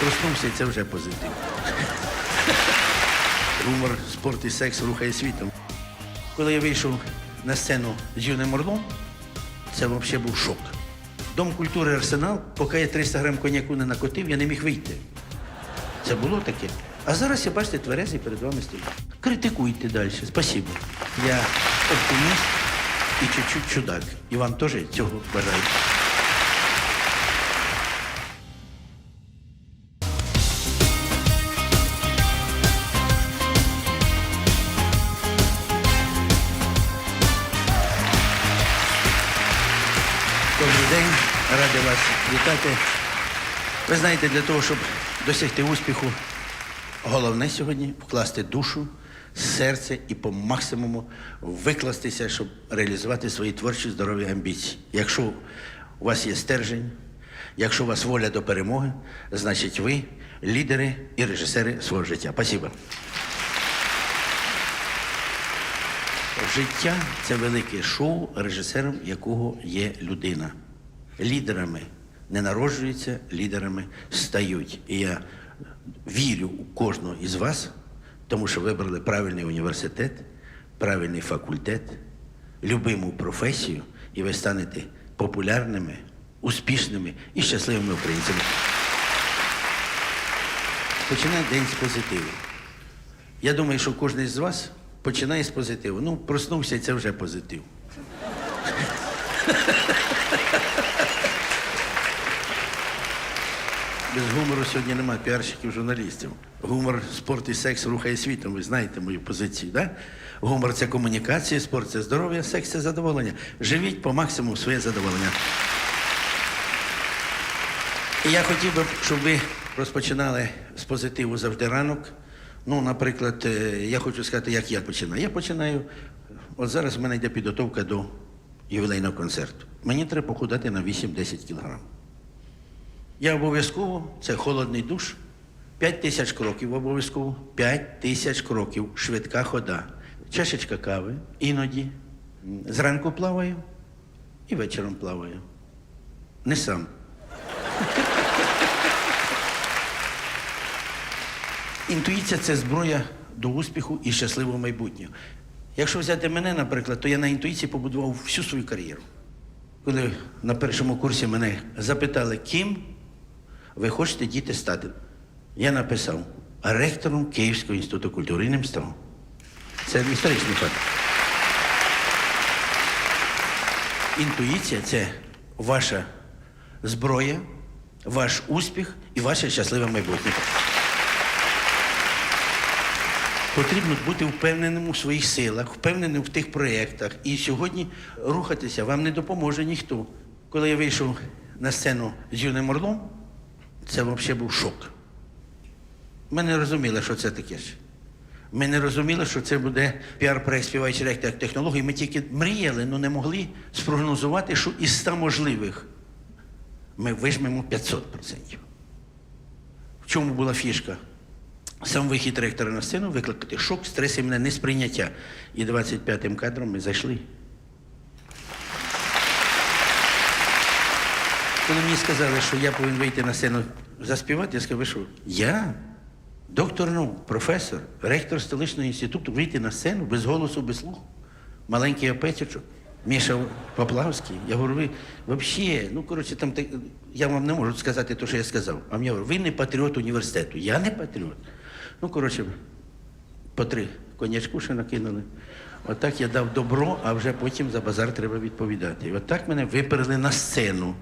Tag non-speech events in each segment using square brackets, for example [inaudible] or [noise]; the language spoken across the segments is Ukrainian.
Проснувся, і це вже позитив. [laughs] Гумор, спорт і секс рухає світом. Коли я вийшов на сцену з юним орлом, це взагалі був шок. Дом культури Арсенал, поки я 300 грам коньяку не накотив, я не міг вийти. Це було таке. А зараз я бачите, тверезий перед вами стою. Критикуйте далі. Спасибо. Я оптиміст і чуть-чуть чудак. І вам теж цього бажаю. Добрий день, радий вас вітати. Ви знаєте, для того, щоб досягти успіху, головне сьогодні вкласти душу, серце і по максимуму викластися, щоб реалізувати свої творчі здорові амбіції. Якщо у вас є стержень, якщо у вас воля до перемоги, значить ви лідери і режисери свого життя. Спасибо. Життя це велике шоу, режисером якого є людина. Лідерами не народжуються, лідерами стають. І я вірю у кожного із вас, тому що вибрали правильний університет, правильний факультет, любиму професію, і ви станете популярними, успішними і щасливими українцями. Починай день з позитиву. Я думаю, що кожен з вас починає з позитиву. Ну, проснувся, і це вже позитив. Без гумору сьогодні немає піарщиків, журналістів. Гумор, спорт і секс рухає світом. Ви знаєте мою позицію, да? Гумор це комунікація, спорт це здоров'я, секс це задоволення. Живіть по максимуму своє задоволення. І я хотів би, щоб ви розпочинали з позитиву завжди ранок. Ну, наприклад, е, я хочу сказати, як я починаю. Я починаю. От зараз в мене йде підготовка до ювілейного концерту. Мені треба похудати на 8-10 кілограм. Я обов'язково, це холодний душ, 5 тисяч кроків обов'язково, 5 тисяч кроків, швидка хода, чашечка кави, іноді. Зранку плаваю і вечором плаваю. Не сам. Інтуїція це зброя до успіху і щасливого майбутнього. Якщо взяти мене, наприклад, то я на інтуїції побудував всю свою кар'єру. Коли на першому курсі мене запитали, ким ви хочете діти стати, я написав ректором Київського інституту культури і ним. Це історичний факт. Інтуїція це ваша зброя, ваш успіх і ваше щасливе майбутнє. Потрібно бути впевненим у своїх силах, впевненим в тих проєктах. І сьогодні рухатися вам не допоможе ніхто. Коли я вийшов на сцену з юним орлом, це взагалі був шок. Ми не розуміли, що це таке. Ми не розуміли, що це буде піар-проект співаючий ректор технології. Ми тільки мріяли, але не могли спрогнозувати, що із 100 можливих ми вижмемо 500%. В чому була фішка? Сам вихід ректора на сцену викликати шок, стрес і мене несприйняття. І 25-м кадром ми зайшли. Коли мені сказали, що я повинен вийти на сцену заспівати, я сказав, що, я? Доктор наук, професор, ректор столичного інституту, вийти на сцену без голосу, без слуху. Маленький опецючок, Міша Поплавський. Я говорю, ви взагалі, ну коротше, там я вам не можу сказати те, що я сказав. А мені говорю, ви не патріот університету. Я не патріот. Ну, коротше, по три конячку ще накинули. Отак я дав добро, а вже потім за базар треба відповідати. І отак мене виперли на сцену.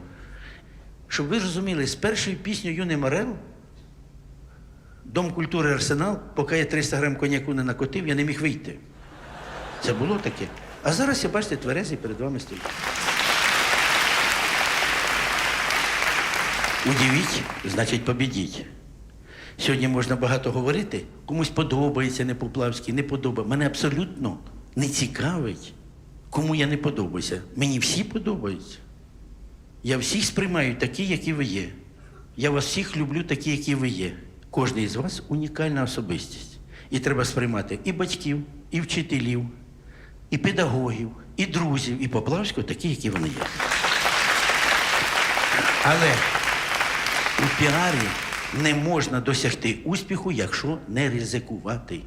Щоб ви розуміли, з першою піснею Юний Морел, Дом культури Арсенал, поки я 300 грам коньяку не накотив, я не міг вийти. Це було таке. А зараз я бачите, тверезий перед вами стоїть. Удивіть, значить побідіть. Сьогодні можна багато говорити, комусь подобається не Поплавський, не подобається. Мене абсолютно не цікавить, кому я не подобаюся. Мені всі подобаються. Я всіх сприймаю такі, які ви є. Я вас всіх люблю такі, які ви є. Кожен із вас унікальна особистість. І треба сприймати і батьків, і вчителів, і педагогів, і друзів, і Поплавського такі, які вони є. Але у піарі Не можна досягти успіху, якщо не ризикувати.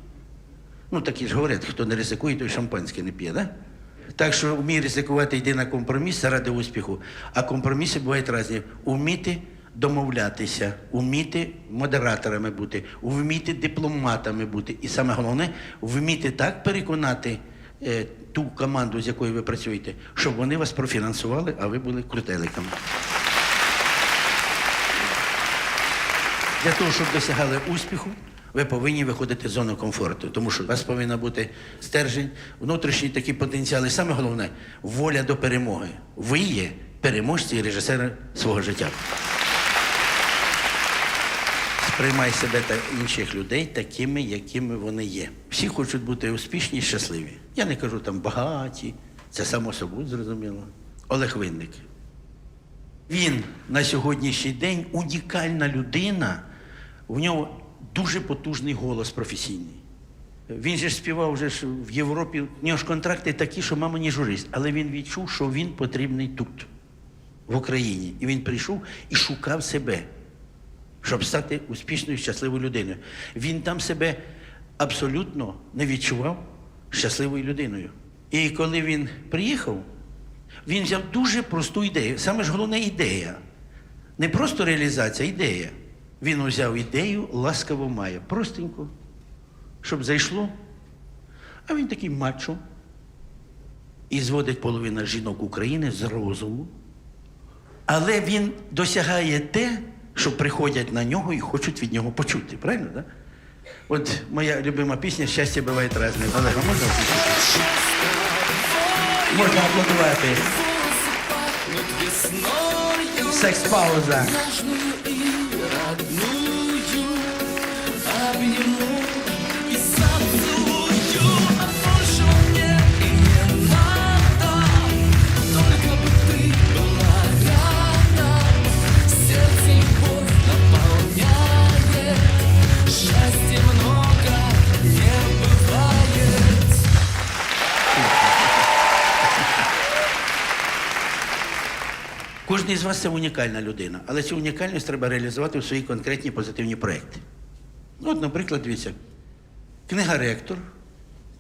Ну, такі ж говорять, хто не ризикує, той шампанське не п'є, да? Так що вмій ризикувати, йди на компроміс заради успіху. А компроміси бувають різні. Уміти домовлятися, уміти модераторами бути, вміти дипломатами бути. І саме головне, вміти так переконати е, ту команду, з якою ви працюєте, щоб вони вас профінансували, а ви були крутеликами. Для того, щоб досягали успіху, ви повинні виходити з зони комфорту, тому що у вас повинен бути стержень, внутрішній такий потенціал. І саме головне воля до перемоги. Ви є переможці і режисери свого життя. Сприймай себе та інших людей такими, якими вони є. Всі хочуть бути успішні і щасливі. Я не кажу там багаті, це само собою зрозуміло. Олег Винник. Він на сьогоднішній день унікальна людина, в нього дуже потужний голос професійний. Він же співав вже ж в Європі, в нього ж контракти такі, що мама не журист. Але він відчув, що він потрібний тут, в Україні. І він прийшов і шукав себе, щоб стати успішною, щасливою людиною. Він там себе абсолютно не відчував щасливою людиною. І коли він приїхав, він взяв дуже просту ідею. Саме ж головне ідея. Не просто реалізація, ідея. Він взяв ідею ласкаво має. Простенько, щоб зайшло. А він такий мачо. І зводить половина жінок України з розуму. Але він досягає те, що приходять на нього і хочуть від нього почути. Правильно? Да? От моя любима пісня Щастя буває разне. Олега, можна? Можна аплодувати. Секс-пауза. Кожен із вас це унікальна людина, але цю унікальність треба реалізувати у свої конкретні позитивні проекти. Ну, От, наприклад, дивіться, книга Ректор,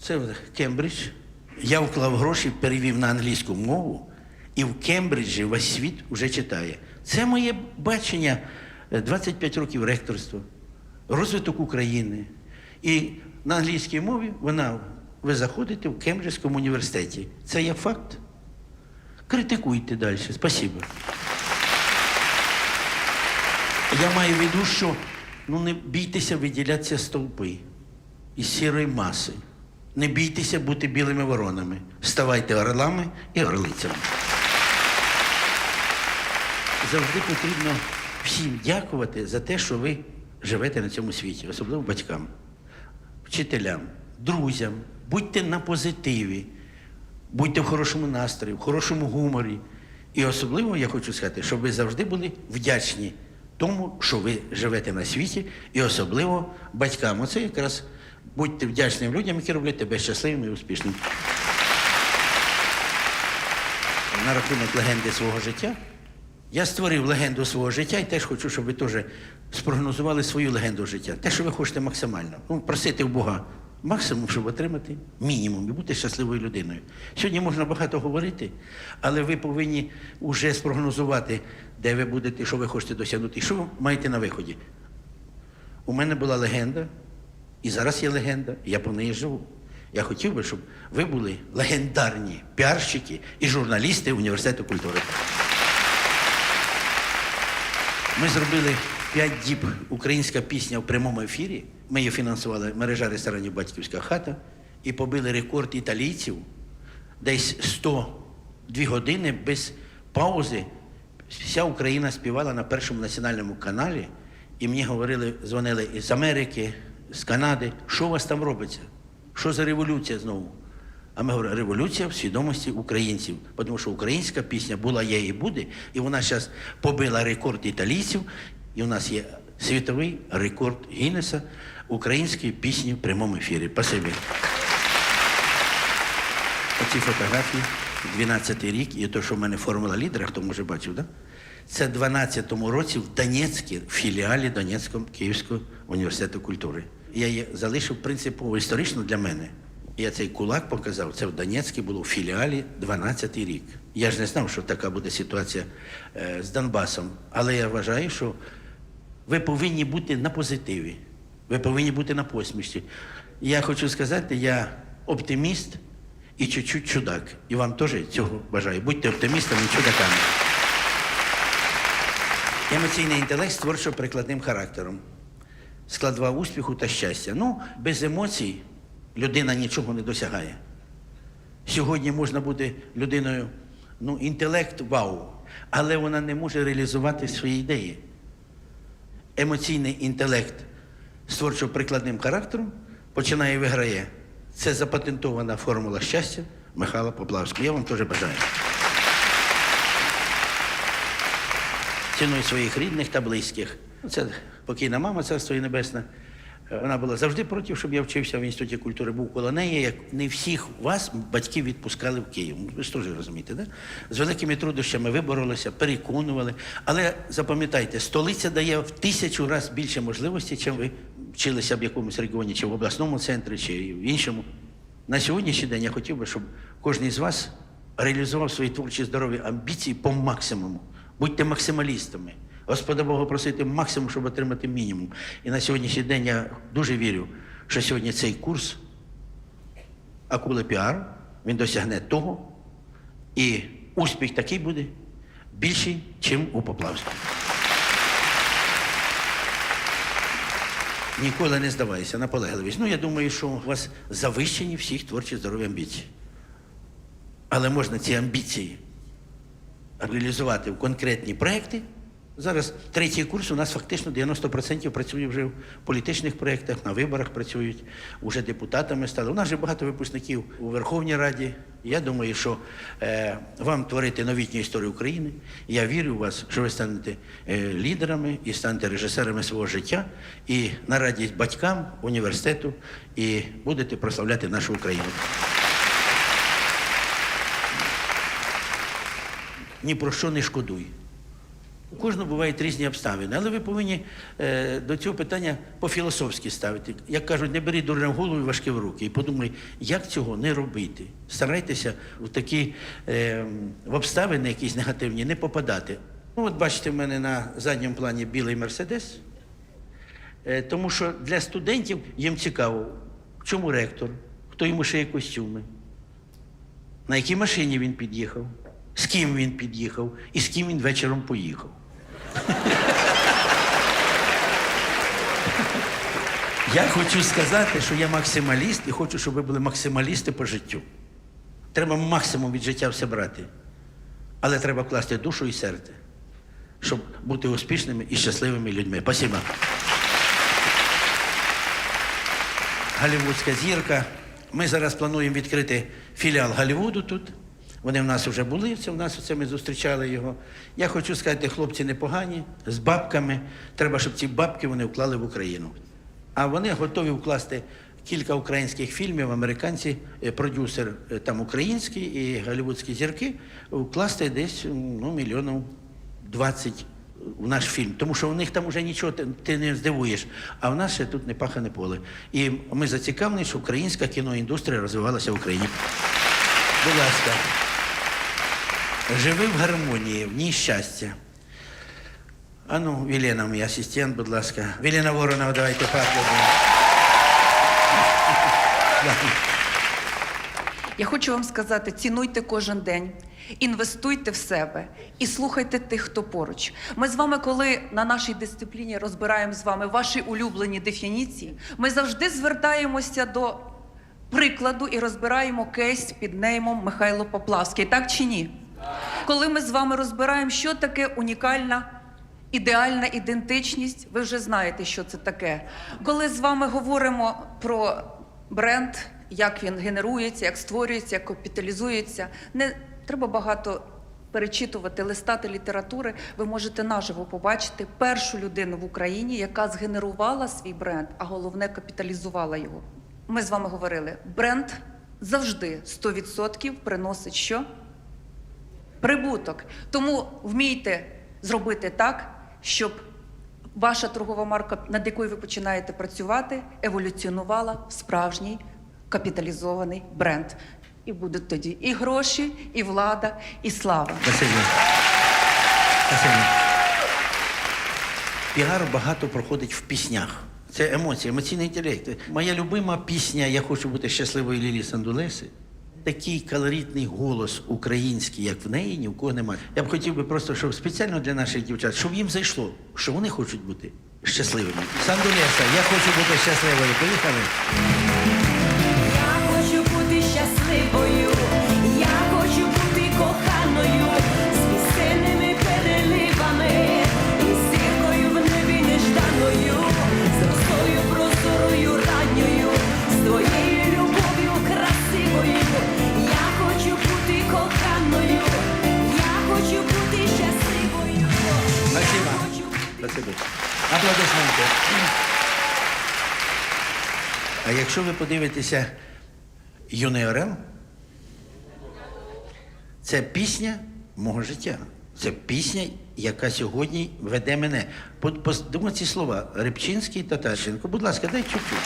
це Кембридж. Я вклав гроші, перевів на англійську мову, і в Кембриджі весь світ вже читає. Це моє бачення е, 25 років ректорства, розвиток України. І на англійській мові вона, ви заходите в Кембриджському університеті. Це є факт. Критикуйте далі. Спасибо. Я маю в виду, що ну, не бійтеся виділятися стовпи із сірої маси. Не бійтеся бути білими воронами. Ставайте орлами і орлицями. Завжди потрібно всім дякувати за те, що ви живете на цьому світі, особливо батькам, вчителям, друзям. Будьте на позитиві. Будьте в хорошому настрої, в хорошому гуморі. І особливо я хочу сказати, щоб ви завжди були вдячні тому, що ви живете на світі, і особливо батькам. Оце якраз будьте вдячним людям, які роблять тебе щасливим і успішним. На рахунок легенди свого життя. Я створив легенду свого життя і теж хочу, щоб ви теж спрогнозували свою легенду життя. Те, що ви хочете максимально. Ну, просити в Бога максимум, щоб отримати мінімум і бути щасливою людиною. Сьогодні можна багато говорити, але ви повинні вже спрогнозувати, де ви будете, що ви хочете досягнути, і що ви маєте на виході. У мене була легенда, і зараз є легенда, я по неї живу. Я хотів би, щоб ви були легендарні піарщики і журналісти університету культури. Ми зробили 5 діб українська пісня в прямому ефірі. Ми її фінансували мережа ресторанів Батьківська хата і побили рекорд італійців. Десь 102 години без паузи. Вся Україна співала на першому національному каналі, і мені говорили, дзвонили із Америки, з Канади, що у вас там робиться? Що за революція знову? А ми говоримо, революція в свідомості українців, тому що українська пісня була, є і буде, і вона зараз побила рекорд італійців, і у нас є світовий рекорд Гіннеса української пісні в прямому ефірі. Спасибі. Оці фотографії, 12-й рік, і те, що в мене формула лідера, хто може бачив, да? Це в 12-му році в Донецькій, в філіалі Донецького Київського університету культури. Я її залишив принципово історично для мене. Я цей кулак показав, це в Донецькій було в філіалі 12-й рік. Я ж не знав, що така буде ситуація е, з Донбасом. Але я вважаю, що ви повинні бути на позитиві. Ви повинні бути на посмішці. Я хочу сказати, я оптиміст і чуть-чуть чудак. І вам теж цього бажаю. Будьте оптимістами і чудаками. Емоційний інтелект з творчо-прикладним характером. Складова успіху та щастя. Ну, без емоцій людина нічого не досягає. Сьогодні можна бути людиною, ну, інтелект вау, але вона не може реалізувати свої ідеї. Емоційний інтелект з творчо-прикладним характером починає і виграє. Це запатентована формула щастя Михайла Поплавського. Я вам теж бажаю. Ціною своїх рідних та близьких. Це покійна мама, царство і небесне. Е, Вона була завжди проти, щоб я вчився в інституті культури, був коло неї. Як не всіх вас батьків відпускали в Київ. Ну, Ви ж теж розумієте, да? З великими труднощами виборолися, переконували. Але запам'ятайте, столиця дає в тисячу разів більше можливостей, чим ви вчилися в якомусь регіоні, чи в обласному центрі, чи в іншому. На сьогоднішній день я хотів би, щоб кожен з вас реалізував свої творчі здорові амбіції по максимуму. Будьте максималістами. Господа Бога просити максимум, щоб отримати мінімум. І на сьогоднішній день я дуже вірю, що сьогодні цей курс Акула Піар, він досягне того, і успіх такий буде більший, чим у Поплавському. Ніколи не здавайся, наполегливість. Ну, я думаю, що у вас завищені всіх творчі здорові амбіції. Але можна ці амбіції реалізувати в конкретні проекти. Зараз третій курс у нас фактично 90% працює вже в політичних проєктах, на виборах працюють, вже депутатами стали. У нас же багато випускників у Верховній Раді. Я думаю, що е, вам творити новітню історію України. Я вірю в вас, що ви станете е, лідерами і станете режисерами свого життя і на радість батькам, університету, і будете прославляти нашу Україну. Ні про що не шкодуй. У кожного бувають різні обставини, але ви повинні е, до цього питання по-філософськи ставити. Як кажуть, не беріть дурне в голову і важке в руки. І подумай, як цього не робити. Старайтеся в такі е, в обставини якісь негативні не попадати. Ну, от бачите, в мене на задньому плані білий мерседес. Е, тому що для студентів їм цікаво, в чому ректор, хто йому шиє костюми, на якій машині він під'їхав, з ким він під'їхав і з ким він вечором поїхав. Я хочу сказати, що я максималіст і хочу, щоб ви були максималісти по життю. Треба максимум від життя все брати. Але треба вкласти душу і серце, щоб бути успішними і щасливими людьми. Спасибо. Голлівудська зірка. Ми зараз плануємо відкрити філіал Голлівуду тут. Вони в нас вже були, це в нас оце ми зустрічали його. Я хочу сказати, хлопці непогані, з бабками. Треба, щоб ці бабки вони вклали в Україну. А вони готові вкласти кілька українських фільмів, американці, е, продюсер е, там український і голлівудські зірки, вкласти десь ну, мільйонів 20 в наш фільм. Тому що у них там вже нічого ти, не здивуєш, а в нас ще тут не пахане поле. І ми зацікавлені, щоб українська кіноіндустрія розвивалася в Україні. Будь ласка. Живи в гармонії, в ній щастя. А ну, Вілена, мій асистент, будь ласка. Вілена Воронова, давайте поаплодуємо. Я хочу вам сказати: цінуйте кожен день, інвестуйте в себе і слухайте тих, хто поруч. Ми з вами, коли на нашій дисципліні розбираємо з вами ваші улюблені дефініції, ми завжди звертаємося до прикладу і розбираємо кейс під неймом Михайло Поплавський. Так чи ні? Коли ми з вами розбираємо, що таке унікальна. Ідеальна ідентичність, ви вже знаєте, що це таке. Коли з вами говоримо про бренд, як він генерується, як створюється, як капіталізується, не треба багато перечитувати, листати літератури. Ви можете наживо побачити першу людину в Україні, яка згенерувала свій бренд, а головне капіталізувала його. Ми з вами говорили: бренд завжди 100% приносить що? Прибуток. Тому вмійте зробити так, щоб ваша торгова марка, над якою ви починаєте працювати, еволюціонувала в справжній капіталізований бренд. І будуть тоді і гроші, і влада, і слава. Піар багато проходить в піснях. Це емоції, емоційний інтелект. Моя любима пісня Я хочу бути щасливою Лілі Сандулеси. Такий калоритний голос український, як в неї, ні в кого немає. Я б хотів би просто, щоб спеціально для наших дівчат, щоб їм зайшло, що вони хочуть бути щасливими. Сандулеса, я хочу бути щасливою. Поїхали. Спасибо. Аплодисменти. А якщо ви подивитеся юний Орел, це пісня мого життя. Це пісня, яка сьогодні веде мене. Под- Подумай ці слова. Рибчинський Татарченко. Будь ласка, дай чуть-чуть.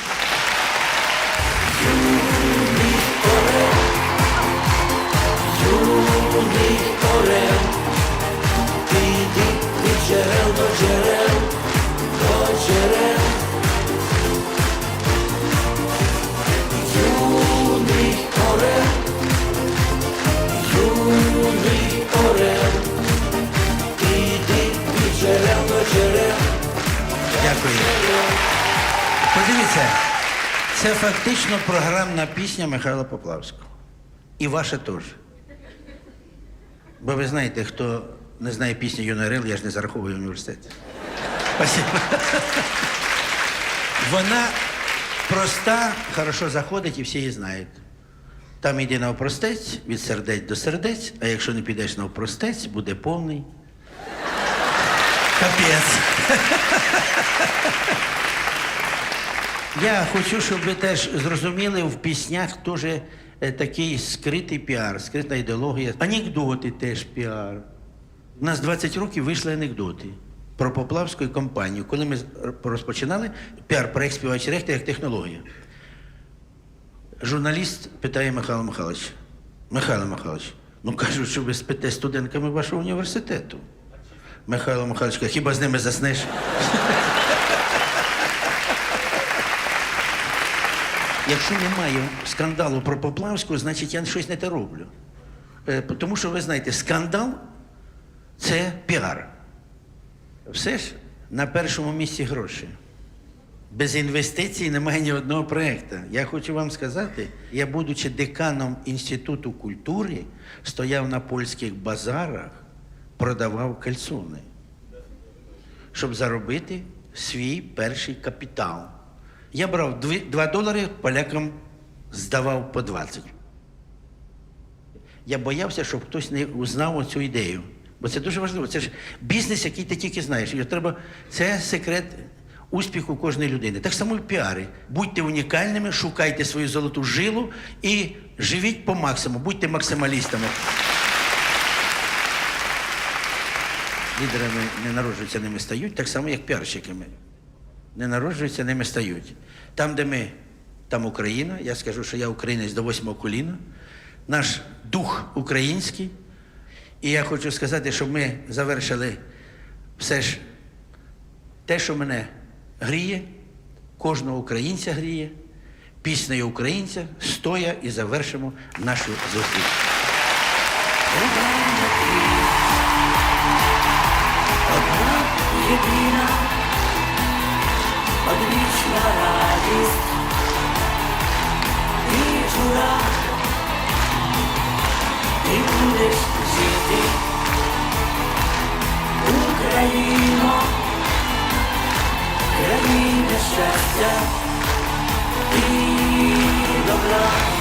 Дякую. Подивіться, це фактично програмна пісня Михайла Поплавського. І ваша теж. Бо ви знаєте, хто не знає пісню Юний Орел, я ж не зараховую в університеті. Спасибо. Вона проста, хорошо заходить і всі її знають. Там йди навпростець, від сердець до сердець, а якщо не підеш навпростець, буде повний. Капець. Я хочу, щоб ви теж зрозуміли, в піснях теж е, такий скритий піар, скрита ідеологія. Анекдоти теж піар. У нас 20 років вийшли анекдоти про Поплавську компанію. Коли ми розпочинали піар проект співаючий рехти як технологія. Журналіст питає Михайло Михайлович, Михайло Михайлович, ну кажуть, що ви спите студентками вашого університету. Михайло Михайлович, хіба з ними заснеш? Якщо немає скандалу про Поплавську, значить я щось не те роблю. Е, Тому що ви знаєте, скандал це піар. Все ж на першому місці гроші. Без інвестицій немає ні одного проєкту. Я хочу вам сказати, я, будучи деканом Інституту культури, стояв на польських базарах, продавав кальсони, щоб заробити свій перший капітал. Я брав 2 долари, полякам здавав по 20. Я боявся, щоб хтось не узнав цю ідею. Бо це дуже важливо. Це ж бізнес, який ти тільки знаєш. І треба... Це секрет успіху кожної людини. Так само і в піарі. Будьте унікальними, шукайте свою золоту жилу і живіть по максимуму, будьте максималістами. Лідерами не народжуються, ними стають, так само, як піарщиками. Не народжуються, ними стають. Там, де ми, там Україна. Я скажу, що я українець до восьмого коліна. Наш дух український. І я хочу сказати, щоб ми завершили все ж те, що мене гріє, кожного українця гріє, піснею українця, стоя і завершимо нашу зустріч. Україно, країна щастя і добра.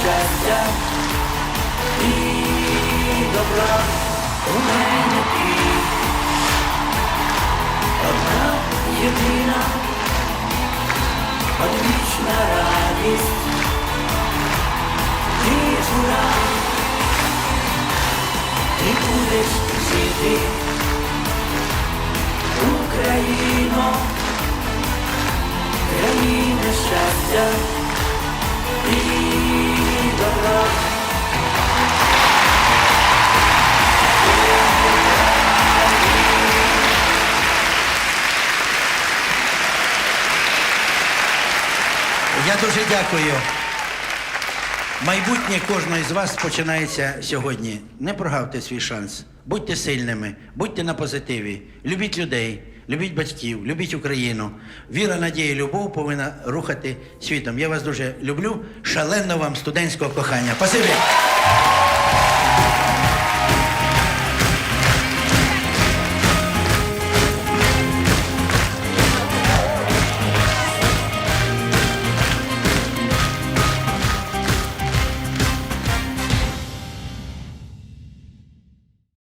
Щастя і добра у мене ти. Одна єдина, одвічна радість і жура. Ти будеш жити, Україно, країна щастя. Я дуже дякую. Майбутнє кожного з вас починається сьогодні. Не прогавте свій шанс. Будьте сильними, будьте на позитиві, любіть людей, любіть батьків, любіть Україну. Віра, надія, любов повинна рухати світом. Я вас дуже люблю. Шалено вам студентського кохання. Спасибі!